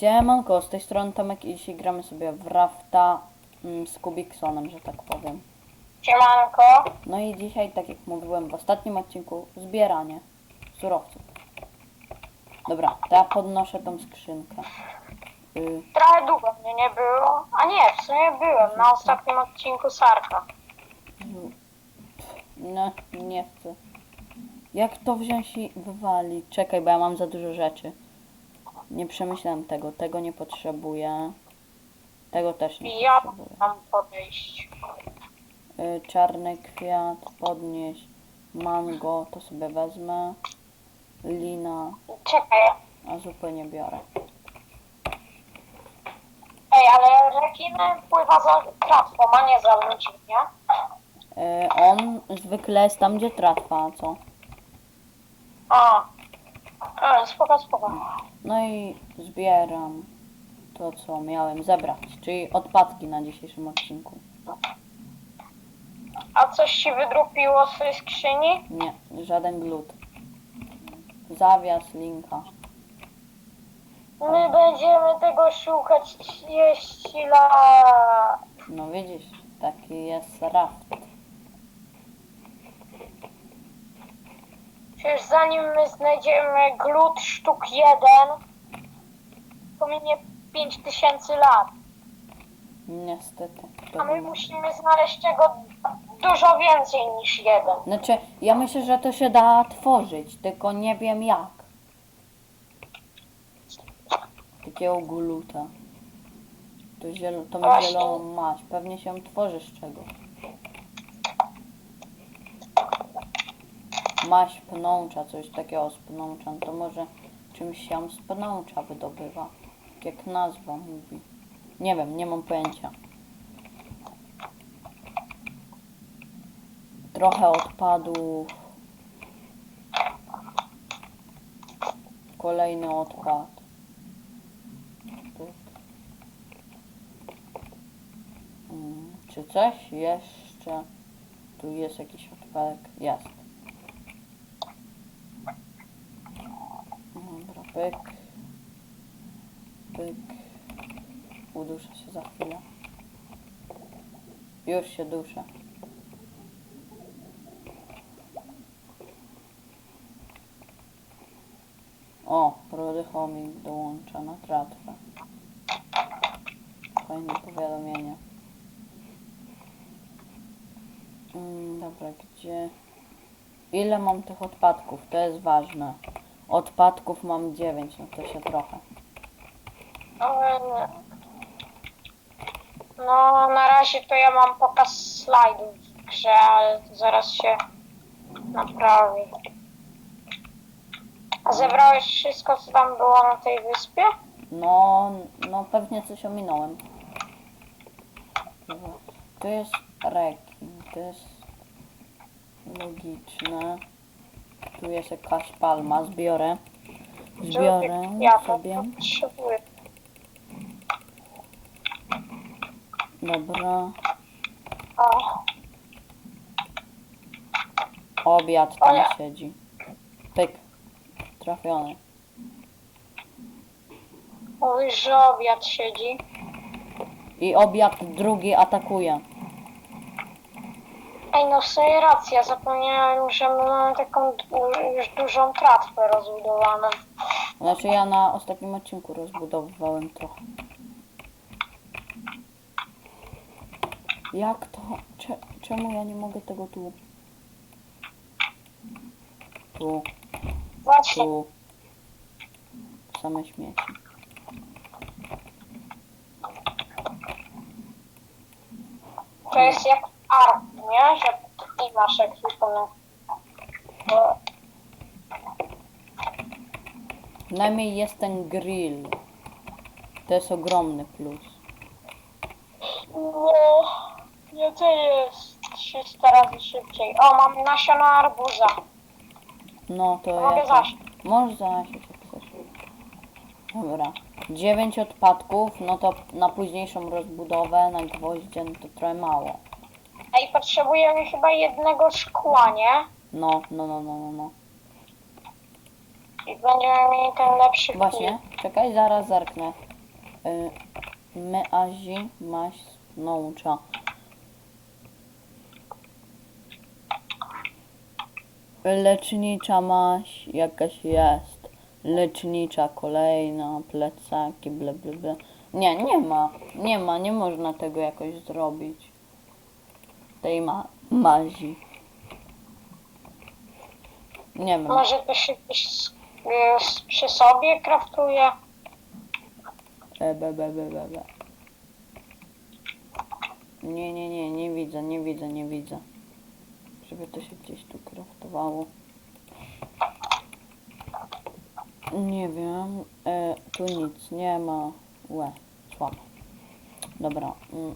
Siemanko, z tej strony Tomek i dzisiaj gramy sobie w Rafta mm, z Kubiksonem, że tak powiem. Siemanko. No i dzisiaj, tak jak mówiłem w ostatnim odcinku, zbieranie surowców. Dobra, to ja podnoszę tą skrzynkę. Y, Trochę długo mnie nie było. A nie, w sumie byłem na ostatnim odcinku Sarka. no, nie chcę. Jak to wziąć i wywalić? Czekaj, bo ja mam za dużo rzeczy. Nie przemyślałem tego, tego nie potrzebuję. Tego też nie Ja potrzebuję. mam podejść. Y, czarny kwiat, podnieść, mango, to sobie wezmę, lina, Czekaj. a zupy nie biorę. Ej, ale rekin pływa za tratwą, a nie za ludźmi, nie? Y, on zwykle jest tam, gdzie tratwa, a co? A. A, spoko, spoko. No i zbieram to, co miałem zebrać, czyli odpadki na dzisiejszym odcinku. A coś ci wydrupiło z tej skrzyni? Nie, żaden glut. Zawias, linka. My będziemy tego szukać 30 lat. No widzisz, taki jest raft. Przecież zanim my znajdziemy glut sztuk jeden, to minie 5000 lat. Niestety. A to my musimy znaleźć tego dużo więcej niż jeden. Znaczy, ja myślę, że to się da tworzyć, tylko nie wiem jak. Takiego gluta. To zielo, tą Właśnie. zieloną maść. Pewnie się tworzy z Maść pnącza, coś takiego z pnącza. No to może czymś się z pnącza wydobywa. Tak Jak nazwa mówi. Nie wiem, nie mam pojęcia. Trochę odpadów. Kolejny odpad. Mm, Czy coś jeszcze? Tu jest jakiś odpadek? Jest. Dobra, pyk. Pyk. Uduszę się za chwilę. Już się duszę. O, Rudy Homing dołącza na tratwę. Fajne powiadomienie. Mm, dobra, gdzie... Ile mam tych odpadków? To jest ważne. Odpadków mam 9, no to się trochę. Ale- No, na razie to ja mam pokaz slajdów w grze, ale to zaraz się naprawi. A zebrałeś wszystko, co tam było na tej wyspie? No, no pewnie coś ominąłem. To jest rekin, to jest logiczne. Tu jest jakaś palma, zbiorę. Zbiorę Ja sobie. potrzebuję. Dobra. O, Obiad tam siedzi. Pyk. Trafiony. mówisz, że obiad siedzi. I obiad drugi atakuje. Ej, no w sumie racja, zapomniałem, że my mamy taką du- już dużą tratwę rozbudowaną. Znaczy ja na ostatnim odcinku rozbudowywałem trochę. Jak to? Cze czemu ja nie mogę tego tu? Tu, Właśnie, tu. Same śmieci. to jest jak ARP, nie? Że i masz ekwipunek. Bo Przynajmniej jest ten grill. To jest ogromny plus. No, nie to jest 300 razy szybciej. O, mam nasiona arbuza. No to Mogę ja. zasiać. Możesz zasiać jak chcesz. Dobra. 9 odpadków, no to na późniejszą rozbudowę, na gwoździe, no to trochę mało. Ej, potrzebujemy chyba jednego szkła, nie? No, no, no, no, no, no. I będziemy mieli ten lepszy Właśnie, czekaj, zaraz zerknę. Y, my Azi maś naucza. Lecznicza maś jakaś jest. Lecznicza kolejna, plecaki, ble, ble, ble. Nie, nie ma. Nie ma, nie można tego jakoś zrobić. Tej ma mazi. Nie wiem. Może to się gdzieś s- y, przy sobie kraftuje? E, be, be, be, be, be. Nie, nie, nie, nie widzę, nie widzę, nie widzę. Żeby to się gdzieś tu kraftowało. Nie wiem. E, tu nic nie ma. Łe, słabo. Dobra. Mm,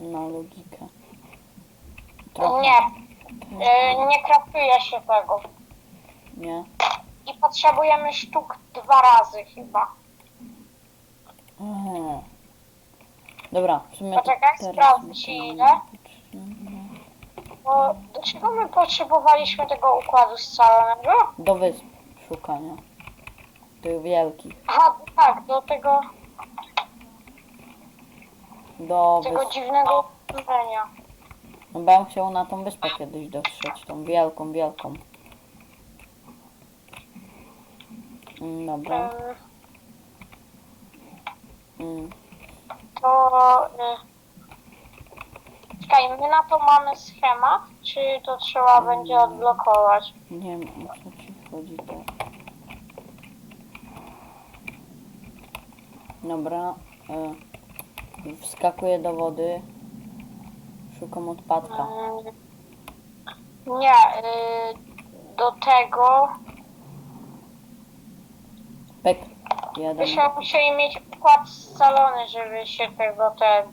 na logikę. Trochę. Nie. Y, Nie kraftuje się tego. Nie? I potrzebujemy sztuk dwa razy chyba. Aha. Dobra, w sumie to Poczekaj, teraz nie ile. Bo do czego my potrzebowaliśmy tego układu scalonego? Do wysp szukania. Tych wielkich. Aha, tak, do tego, Do tego wysp. dziwnego urządzenia. No bo chciał na tą wyspę kiedyś dotrzeć, tą wielką, wielką. Mm, Dobra. Mm. To... Y... Czekaj, my na to mamy schemat, czy to trzeba będzie odblokować? Nie wiem o co ci chodzi to. Dobra. Y, wskakuję do wody. Szukam odpadka. Nie, y... do tego Pek. Jeden. byśmy musieli mieć układ scalony, żeby się tego ten...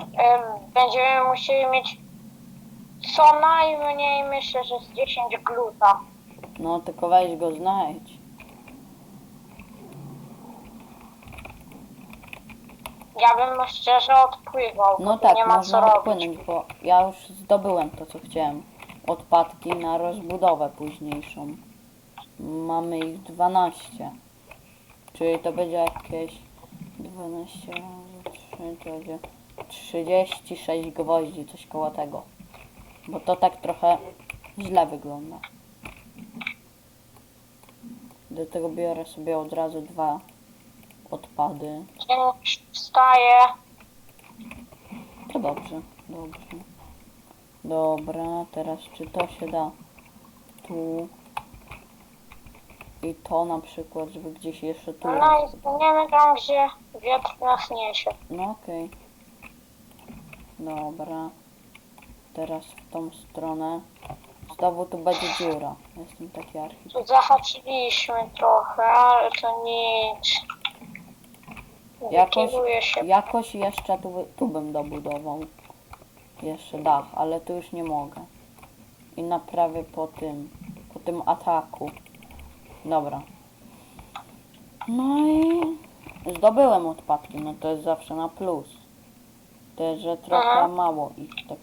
Ym, Będziemy musieli mieć co najmniej, myślę, że z 10 gluta. No tylko weź go znajdź. Ja bym szczerze odpływał, No bo tak, nie ma co można robić. odpłynąć, bo ja już zdobyłem to, co chciałem. Odpadki na rozbudowę późniejszą. Mamy ich 12. Czyli to będzie jakieś 12 razy 3, to będzie 36 gwoździ, coś koło tego. Bo to tak trochę źle wygląda. Do tego biorę sobie od razu dwa odpady. Dzień wstaje. To dobrze, dobrze. Dobra, teraz czy to się da tu i to na przykład, żeby gdzieś jeszcze tu. No i tam, gdzie wiatr nas niesie. No okej. Dobra. Teraz w tą stronę. Znowu tu będzie dziura. Jestem taki architekt. Tu zahaczyliśmy trochę, ale to nic. Jakoś- się. Jakoś jeszcze tu, tu bym dobudował. Jeszcze dach, ale tu już nie mogę. I naprawię po tym, po tym ataku. Dobra. No i zdobyłem odpadki, no to jest zawsze na plus. To jest, że trochę Aha. mało ich, tak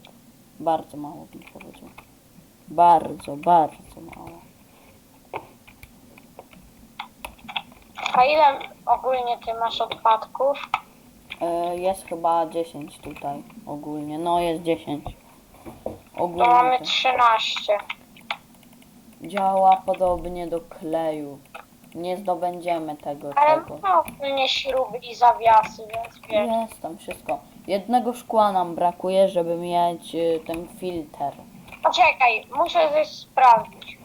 bardzo mało bym powiedział. Bardzo, bardzo mało. A ile ogólnie ty masz odpadków? E, Jest chyba 10 tutaj ogólnie. No jest 10. To Ogólnie mamy to. 13. Działa podobnie do kleju. Nie zdobędziemy tego Ale czego. mamy ogólnie śruby i zawiasy, więc wiesz. Jest tam wszystko. Jednego szkła nam brakuje, żeby mieć y, ten filtr. Poczekaj, muszę coś sprawdzić.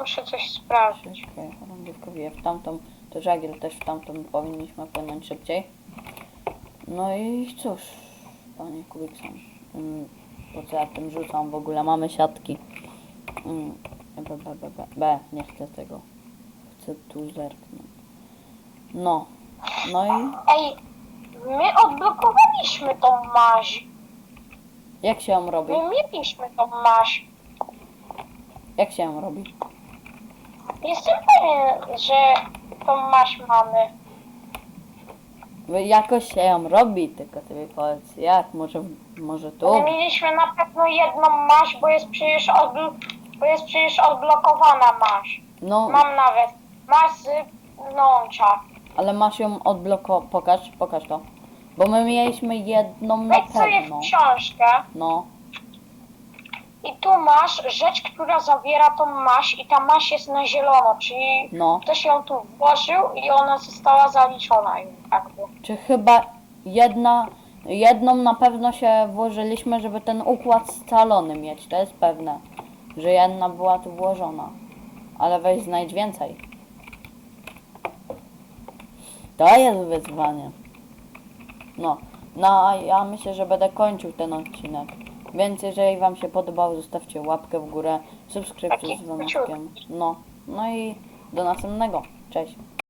Muszę coś sprawdzić. Czekaj, chorągiewko wie w tamtą, to żagiel też w tamtą powinniśmy płynąć szybciej. No i cóż, panie Kubikson, mm, po co ja tym rzucam w ogóle? Mamy siatki. Mm, B, B, B, B, B, nie chcę tego. Chcę tu zerknąć. No, no i Ej, my odblokowaliśmy tą maź. jak się ją robi? My mieliśmy tą maź. Jak się ją robi? Jestem pewien, że tą maź mamy. Jakoś się ją robi, tylko ty mi powiedz, jak? Może, może tu? My mieliśmy na pewno jedną maź, bo jest przecież od, Bo jest przecież odblokowana masz. No, Mam nawet. Masz z launcha. ale masz ją odbloko... Pokaż, pokaż to. Bo my mieliśmy jedną na sobie pewno. w książkę No, i tu masz rzecz, która zawiera tą maść i ta maść jest na zielono, czyli no. ktoś ją tu włożył i ona została zaliczona jakby. Czy chyba jedna... Jedną na pewno się włożyliśmy, żeby ten układ scalony mieć. To jest pewne. Że jedna była tu włożona. Ale weź znajdź więcej. To jest wyzwanie. No, no a ja myślę, że będę kończył ten odcinek. Więc jeżeli Wam się podobał, zostawcie łapkę w górę, subskrypcję z dzwoneczkiem. No, no i do następnego. Cześć.